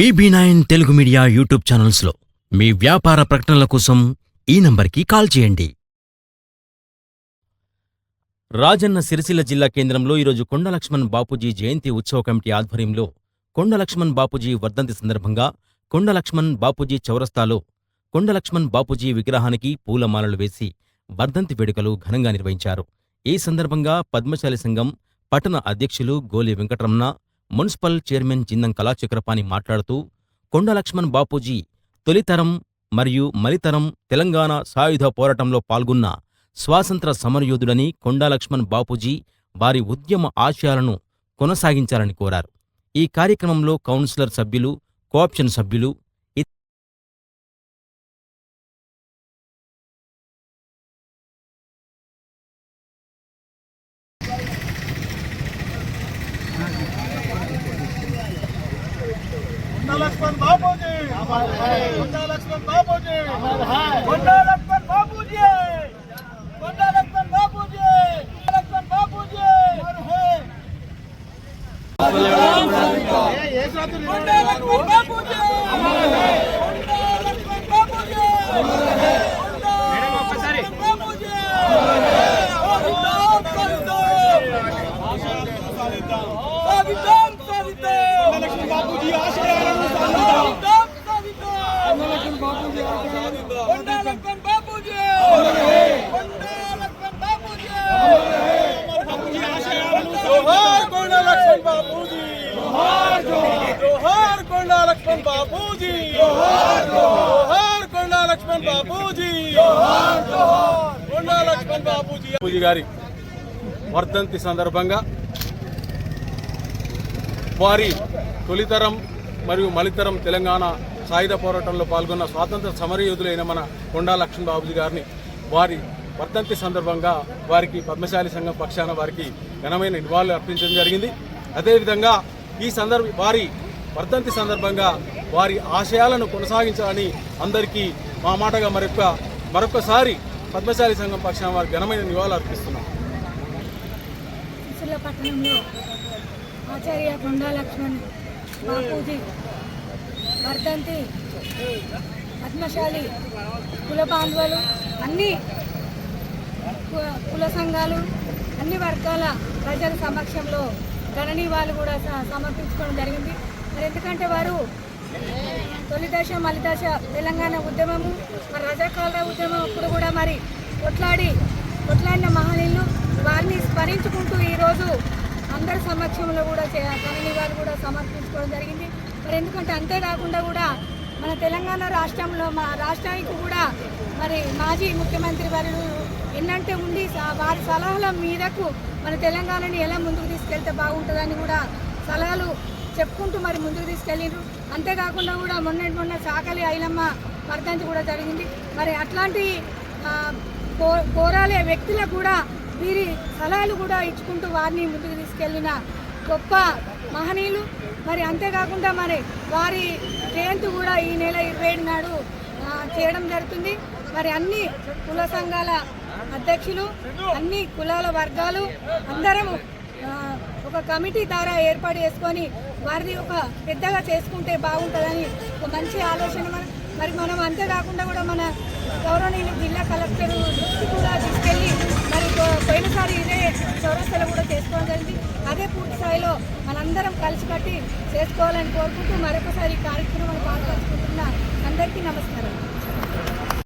BB nine Telugu media YouTube ఛానల్స్లో మీ వ్యాపార ప్రకటనల కోసం ఈ నంబర్కి కాల్ చేయండి. రాజన్న సిరిసిల్ల జిల్లా కేంద్రంలో ఈరోజు కొండలక్ష్మణ్ బాపూజీ జయంతి ఉత్సవ కమిటీ ఆధ్వర్యంలో కొండలక్ష్మణ్ బాపూజీ వర్ధంతి సందర్భంగా కొండలక్ష్మణ్ బాపూజీ చౌరస్తాలో కొండలక్ష్మణ్ బాపూజీ విగ్రహానికి పూలమాలలు వేసి వర్ధంతి వేడుకలు ఘనంగా నిర్వహించారు. ఈ సందర్భంగా పద్మశాలి సంఘం పట్టణ అధ్యక్షులు గోలి వెంకటరమణ మున్సిపల్ చైర్మన్ జిందం కళాచక్రపాణి మాట్లాడుతూ కొండ లక్ష్మణ్ బాపూజీ తొలితరం మరియు మలితరం తెలంగాణ సాయుధ పోరాటంలో పాల్గొన్న స్వాతంత్ర సమరయోధుడని కొండా లక్ష్మణ్ బాపూజీ వారి ఉద్యమ ఆశయాలను కొనసాగించాలని కోరారు. ఈ కార్యక్రమంలో కౌన్సిలర్ సభ్యులు కోఆప్షన్ సభ్యులు కొండా లక్ష్మణ్ బాబూజీ కొండా లక్ష్మణ్ బాబూజీ కొండా లక్ష్మణ్ బాబూజీ కొండా లక్ష్మణ్ బాబూజీ లక్ష్మణ్ బాబూజీ కొండా లక్ష్మణ్ బాబూజీ కొండా లక్ష్మణ్ బాబూజీ మేడం ఒక్కసారి బాబూజీ సాధిద్దాం సాధిద్దాం లక్ష్మణ్ బాబూజీ ఆశయాలను సాధిద్దాం సాధిద్దాం లక్ష్మణ్ బాబూజీ ఆశయాలను కొండా లక్ష్మణ్ బాబూజీ కొండా లక్ష్మణ్ బాబూజీ బాబూజీ ఆశయాలను జోహార్ కొండా లక్ష్మణ్ బాబూజీ జోహార్ జోహార్ కొండా లక్ష్మణ్ బాబూజీ జోహార్ కొండా లక్ష్మణ్ బాబూజీ కొండా లక్ష్మణ్ బాబూజీ బాబూజీ గారి వర్ధంతి సందర్భంగా వారి తొలితరం మరియు మలితరం తెలంగాణ సాయుధ పోరాటంలో పాల్గొన్న స్వాతంత్ర సమరయోధులైన మన కొండా లక్ష్మణ్ బాబుజీ గారిని వారి వర్ధంతి సందర్భంగా వారికి పద్మశాలి సంఘం పక్షాన వారికి ఘనమైన నివాళులు అర్పించడం జరిగింది. అదేవిధంగా ఈ సందర్భ వారి వర్ధంతి సందర్భంగా వారి ఆశయాలను కొనసాగించాలని అందరికీ మా మాటగా మరొక మరొకసారి పద్మశాలి సంఘం పక్షాన వారికి ఘనమైన నివాళులు అర్పిస్తున్నాం. పట్టణంలో ఆచార్య కొండా లక్ష్మణ్ బాపూజీ వర్ధంతి పద్మశాలి కుల బాంధవులు అన్ని కుల సంఘాలు అన్ని వర్గాల ప్రజల సమక్షంలో గణనీయాలు కూడా సమర్పించుకోవడం జరిగింది. మరి ఎందుకంటే వారు తొలి దశ మలి దశ తెలంగాణ ఉద్యమము మరి రజాకాల ఉద్యమం అప్పుడు కూడా మరి కొట్లాడి కొట్లాడిన మహనీయులు వారిని స్మరించుకుంటూ ఈరోజు అందరి సమక్షంలో కూడా చే- వారు కూడా సమర్పించుకోవడం జరిగింది. మరి ఎందుకంటే అంతేకాకుండా కూడా మన తెలంగాణ రాష్ట్రంలో మా రాష్ట్రానికి కూడా మరి మాజీ ముఖ్యమంత్రి వారు ఎన్నంటే ఉండి వారి సలహాల మీదకు మన తెలంగాణని ఎలా ముందుకు తీసుకెళ్తే బాగుంటుందని కూడా సలహాలు చెప్పుకుంటూ మరి ముందుకు తీసుకెళ్ళిండ్రు. అంతేకాకుండా కూడా మొన్నటి మొన్న సాకలి ఐలమ్మ వర్ధంతి కూడా జరిగింది. మరి అట్లాంటి ఆ, వ్యక్తులకు కూడా వీరి సలహాలు కూడా ఇచ్చుకుంటూ వారిని ముందుకు తీసుకెళ్ళిన గొప్ప మహనీయులు. మరి అంతేకాకుండా మరి వారి జయంతి కూడా ఈ నెల ఇరవై ఏడు నాడు చేయడం జరుగుతుంది. మరి అన్ని కుల సంఘాల అధ్యక్షులు అన్ని కులాల వర్గాలు అందరము ఒక కమిటీ ద్వారా ఏర్పాటు చేసుకొని వారిని ఒక పెద్దగా చేసుకుంటే బాగుంటుందని ఒక మంచి ఆలోచన మరి మనం అంతేకాకుండా కూడా మన గౌరవనీయులు జిల్లా కలెక్టర్ దృష్టి కూడా తీసుకెళ్ళి మరి పోయినసారి ఇదే చౌరస్తలో కూడా చేసుకోవడం జరిగింది. అదే పూర్తి స్థాయిలో మనందరం కలిసికట్టి చేసుకోవాలని కోరుకుంటూ మరొకసారి ఈ కార్యక్రమాన్ని పాల్పంచుకుంటున్న అందరికీ నమస్కారం.